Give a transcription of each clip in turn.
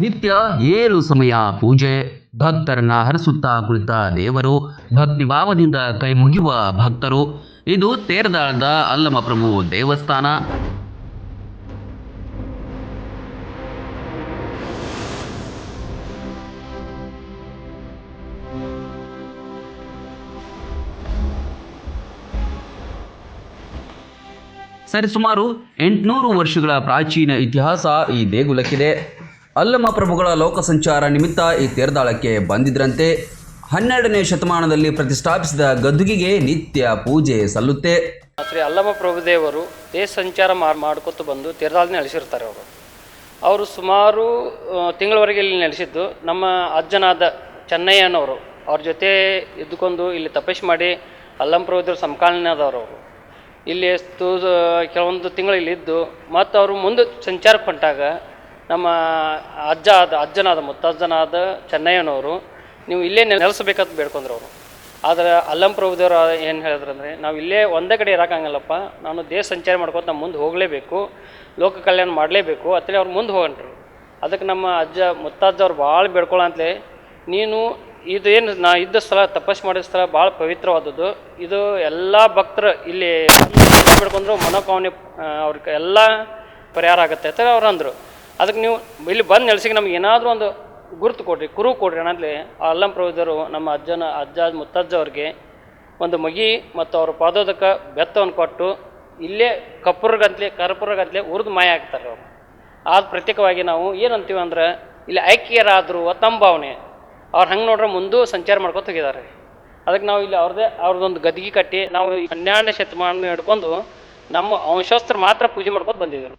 ನಿತ್ಯ ಏಳು ಸಮಯ ಪೂಜೆ, ಭಕ್ತರನ್ನ ಹರಿಸುತ್ತಾ ಕುಳಿತ ದೇವರು ಭಕ್ತಿ ಭಾವದಿಂದ ಕೈ ಮುಗಿಯುವ ಭಕ್ತರು. ಇದು ತೇರದಾಳದ ಅಲ್ಲಮಪ್ರಭು ದೇವಸ್ಥಾನ. ಸರಿಸುಮಾರು ಎಂಟುನೂರು ವರ್ಷಗಳ ಪ್ರಾಚೀನ ಇತಿಹಾಸ ಈ ದೇಗುಲಕ್ಕಿದೆ. ಅಲ್ಲಮ ಪ್ರಭುಗಳ ಲೋಕ ಸಂಚಾರ ನಿಮಿತ್ತ ಈ ತೇರ್ದಾಳಕ್ಕೆ ಬಂದಿದ್ರಂತೆ. ಹನ್ನೆರಡನೇ ಶತಮಾನದಲ್ಲಿ ಪ್ರತಿಷ್ಠಾಪಿಸಿದ ಗದ್ದುಗಿಗೆ ನಿತ್ಯ ಪೂಜೆ ಸಲ್ಲುತ್ತೆ. ಶ್ರೀ ಅಲ್ಲಮ ಪ್ರಭುದೇವರು ದೇಶ ಸಂಚಾರ ಮಾಡ್ ಮಾಡ್ಕೊತ ಬಂದು ತೀರ್ದಾಲ್ ನೆಲೆಸಿರ್ತಾರೆ ಅವರು. ಅವರು ಸುಮಾರು ತಿಂಗಳವರೆಗೆ ಇಲ್ಲಿ ನೆಲೆಸಿದ್ದು. ನಮ್ಮ ಅಜ್ಜನಾದ ಚೆನ್ನಯ್ಯನವರು ಅವ್ರ ಜೊತೆ ಇದ್ದುಕೊಂಡು ಇಲ್ಲಿ ತಪಸ್ಸು ಮಾಡಿ ಅಲ್ಲಮ ಪ್ರಭುದೇವರು ಸಮಕಾಲೀನದವರು ಅವರು. ಇಲ್ಲಿ ಎಷ್ಟು ಕೆಲವೊಂದು ತಿಂಗಳು ಇಲ್ಲಿ ಇದ್ದು, ಮತ್ತು ಅವರು ಮುಂದೆ ಸಂಚಾರಕ್ಕೆ ಹೊಂಟಾಗ ನಮ್ಮ ಅಜ್ಜ ಆದ, ಅಜ್ಜನಾದ, ಮುತ್ತಜ್ಜನಾದ ಚೆನ್ನಯ್ಯನವರು, ನೀವು ಇಲ್ಲೇ ನೆಲೆಸಬೇಕಂತ ಬೇಡ್ಕೊಂಡ್ರು ಅವರು ಆದರೆ ಅಲ್ಲಂ ಪ್ರಭುದೇವರು ಏನು ಹೇಳಿದ್ರಂದ್ರೆ ನಾವು ಇಲ್ಲೇ ಒಂದೇ ಕಡೆ ಇರೋಕ್ಕಾಗಲ್ಲಪ್ಪ ನಾನು ದೇಶ ಸಂಚಾರ ಮಾಡ್ಕೊತ ನಾವು ಮುಂದೆ ಹೋಗಲೇಬೇಕು, ಲೋಕ ಕಲ್ಯಾಣ ಮಾಡಲೇಬೇಕು ಅಂತೇಳಿ ಅವ್ರು ಮುಂದೆ ಹೋಗಂಟ್ರು. ಅದಕ್ಕೆ ನಮ್ಮ ಅಜ್ಜ, ಮುತ್ತಾಜ್ಜ ಅವ್ರು ಭಾಳ ಬೇಡ್ಕೊಳ್ಳಂತಲೇ ನೀನು ಇದು ಏನು, ನಾ ಇದ್ದ ಸ್ಥಳ, ತಪಸ್ಸು ಮಾಡಿದ ಸ್ಥಳ ಭಾಳ ಪವಿತ್ರವಾದದ್ದು. ಇದು ಎಲ್ಲ ಭಕ್ತರು ಇಲ್ಲಿ, ಬೇಡ್ಕೊಂಡ್ರು ಮನೋಕಾಮನೆ ಅವ್ರಿಗೆ ಎಲ್ಲ ಪರಿಹಾರ ಆಗುತ್ತೆ ಅಂತ ಅವ್ರು ಅಂದರು. ಅದಕ್ಕೆ ನೀವು ಇಲ್ಲಿ ಬಂದು ನೆಲೆಸಿಗೆ ನಮ್ಗೆ ಏನಾದರೂ ಒಂದು ಗುರುತು ಕೊಡ್ರಿ ಕುರು ಕೊಡ್ರಿ ಅನ್ನೋದ್ಲಿ ಆ ಅಲ್ಲಂ ಪ್ರಭುದರು ನಮ್ಮ ಅಜ್ಜನ, ಅಜ್ಜ ಮುತ್ತಜ್ಜ ಅವ್ರಿಗೆ ಒಂದು ಮಗಿ ಮತ್ತು ಅವ್ರ ಪಾದೋದಕ್ಕೆ ಬೆತ್ತವನ್ನು ಕೊಟ್ಟು ಇಲ್ಲೇ ಕಪ್ಪುರ್ಗಂತಲೇ, ಕರ್ಪುರ್ಗಂತಲೇ ಉರಿದು ಮಾಯ ಆಗ್ತಾರೆ ಅವರು. ಆದ ಪ್ರತ್ಯೇಕವಾಗಿ ನಾವು ಏನಂತೀವಿ ಅಂದ್ರೆ, ಇಲ್ಲಿ ಐಕ್ಯರಾದರು ತಂಭಾವನೆ ಅವ್ರು ಹಂಗೆ ನೋಡ್ರೆ ಮುಂದೂ ಸಂಚಾರ ಮಾಡ್ಕೊತ ಹೋಗಿದ್ದಾರೆ ಅದಕ್ಕೆ ನಾವು ಇಲ್ಲಿ ಅವ್ರದ್ದೇ ಅವ್ರದ್ದೊಂದು ಗದ್ದಿಗೆ ಕಟ್ಟಿ ನಾವು ಹನ್ನೆರಡನೇ ಶತಮಾನ ಹಿಡ್ಕೊಂಡು ನಮ್ಮ ವಂಶಸ್ತ್ರ ಮಾತ್ರ ಪೂಜೆ ಮಾಡ್ಕೊತ ಬಂದಿದ್ರು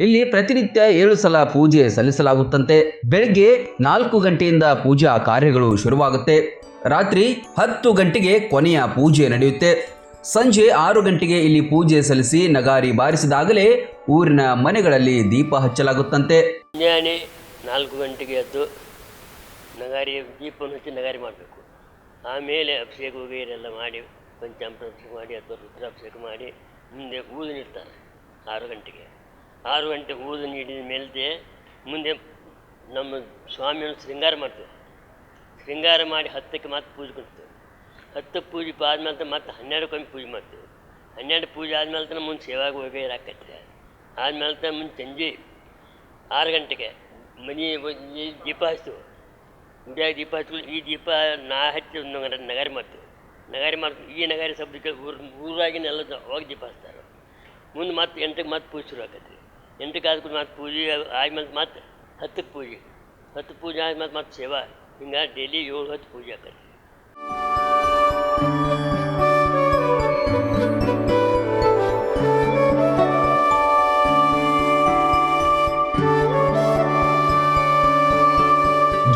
ಇಲ್ಲಿ ಪ್ರತಿನಿತ್ಯ ಏಳು ಸಲ ಪೂಜೆ ಸಲ್ಲಿಸಲಾಗುತ್ತಂತೆ. ಬೆಳಗ್ಗೆ ನಾಲ್ಕು ಗಂಟೆಯಿಂದ ಪೂಜಾ ಕಾರ್ಯಗಳು ಶುರುವಾಗುತ್ತೆ. ರಾತ್ರಿ ಹತ್ತು ಗಂಟೆಗೆ ಕೊನೆಯ ಪೂಜೆ ನಡೆಯುತ್ತೆ. ಸಂಜೆ ಆರು ಗಂಟೆಗೆ ಇಲ್ಲಿ ಪೂಜೆ ಸಲ್ಲಿಸಿ ನಗಾರಿ ಬಾರಿಸಿದಾಗಲೇ ಊರಿನ ಮನೆಗಳಲ್ಲಿ ದೀಪ ಹಚ್ಚಲಾಗುತ್ತಂತೆ. ಮುಂಜಾನೆ ನಾಲ್ಕು ಗಂಟೆಗೆ ಎದ್ದು ನಗಾರಿ, ದೀಪವನ್ನು ಹಚ್ಚಿ ನಗಾರಿ ಮಾಡಬೇಕು. ಆಮೇಲೆ ಅಭಿಷೇಕ ವಗೈರೆಲ್ಲ ಮಾಡಿ, ಪಂಚಾಮೃತ ಮಾಡಿ ಅಥವಾ ರುದ್ರಾಭಿಷೇಕ ಮಾಡಿ, ಮುಂದೆ ಊದು ನೀಡ್ತಾರೆ. ಆರು ಗಂಟೆಗೆ. ಆರು ಗಂಟೆ ಊದು ನೀಡಿದ ಮೇಲೆ ಮುಂದೆ ನಮ್ಮ ಸ್ವಾಮಿಯನ್ನು ಶೃಂಗಾರ ಮಾಡ್ತೇವೆ ಶೃಂಗಾರ ಮಾಡಿ ಹತ್ತಕ್ಕೆ ಮತ್ತೆ ಪೂಜೆ ಕೊಡ್ತೇವೆ. ಹತ್ತು ಪೂಜೆ ಆದ್ಮೇಲೆ ಮತ್ತೆ ಹನ್ನೆರಡಕ್ಕೊಮ್ಮೆ ಪೂಜೆ ಮಾಡ್ತೇವೆ. ಹನ್ನೆರಡು ಪೂಜೆ ಆದ್ಮೇಲೆ ತನಕ ಮುಂದೆ ಸೇವಾಗ ಹೋಗಿ ಆಕತ್ತೆ ಆದ್ಮೇಲೆ ತನಕ ಮುಂದೆ ಸಂಜೆ ಆರು ಗಂಟೆಗೆ ಮನೆ ದೀಪ ಹಚ್ತೇವೆ. ಗುಡಿಯಾಗ ದೀಪ ಹಚ್ಕೊಂಡು ಈ ದೀಪ ನಾ ಹಚ್ಚಿ ನಗರ- ನಗಾರಿ ಮಾಡ್ತೇವೆ. ನಗಾರಿ ಮಾಡ್ತೀವಿ. ಈ ನಗಾರಿ ಶಬ್ದಕ್ಕೆ ಊರು ಊರಾಗಿನೆಲ್ಲ ಅವಾಗ ದೀಪ ಹಚ್ತಾರೆ. ಮುಂದೆ ಮತ್ತೆ ಎಂಟಕ್ಕೆ ಮತ್ತೆ ಪೂಜೆ ಶುರು ಆಕೈತಿ ಎಂಟಕ್ಕೆ ಆದ್ಕೊಂಡು ಮತ್ತೆ ಪೂಜೆ ಆದ್ಮೇಲೆ ಮತ್ತೆ ಹತ್ತಕ್ಕೆ ಪೂಜೆ ಹತ್ತು ಪೂಜೆ ಆದ್ಮೇಲೆ ಮತ್ತೆ ಸೇವಾ ಹಿಂಗಾಗಿ ಡೈಲಿ ಏಳು ಹತ್ತು ಪೂಜೆ ಆಕೈತಿ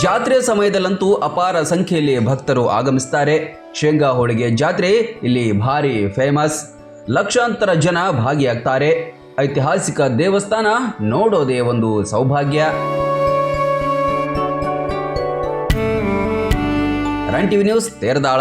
ಜಾತ್ರೆ ಸಮಯದಲ್ಲಂತೂ ಅಪಾರ ಸಂಖ್ಯೆಯಲ್ಲಿ ಭಕ್ತರು ಆಗಮಿಸ್ತಾರೆ. ಶೇಂಗಾ ಹೋಳಿಗೆ ಜಾತ್ರೆ, ಇಲ್ಲಿ ಭಾರಿ ಫೇಮಸ್ ಲಕ್ಷಾಂತರ ಜನ ಭಾಗಿಯಾಗ್ತಾರೆ. ಐತಿಹಾಸಿಕ ದೇವಸ್ಥಾನ ನೋಡೋದೇ ಒಂದು ಸೌಭಾಗ್ಯ. Run TV news Teradal.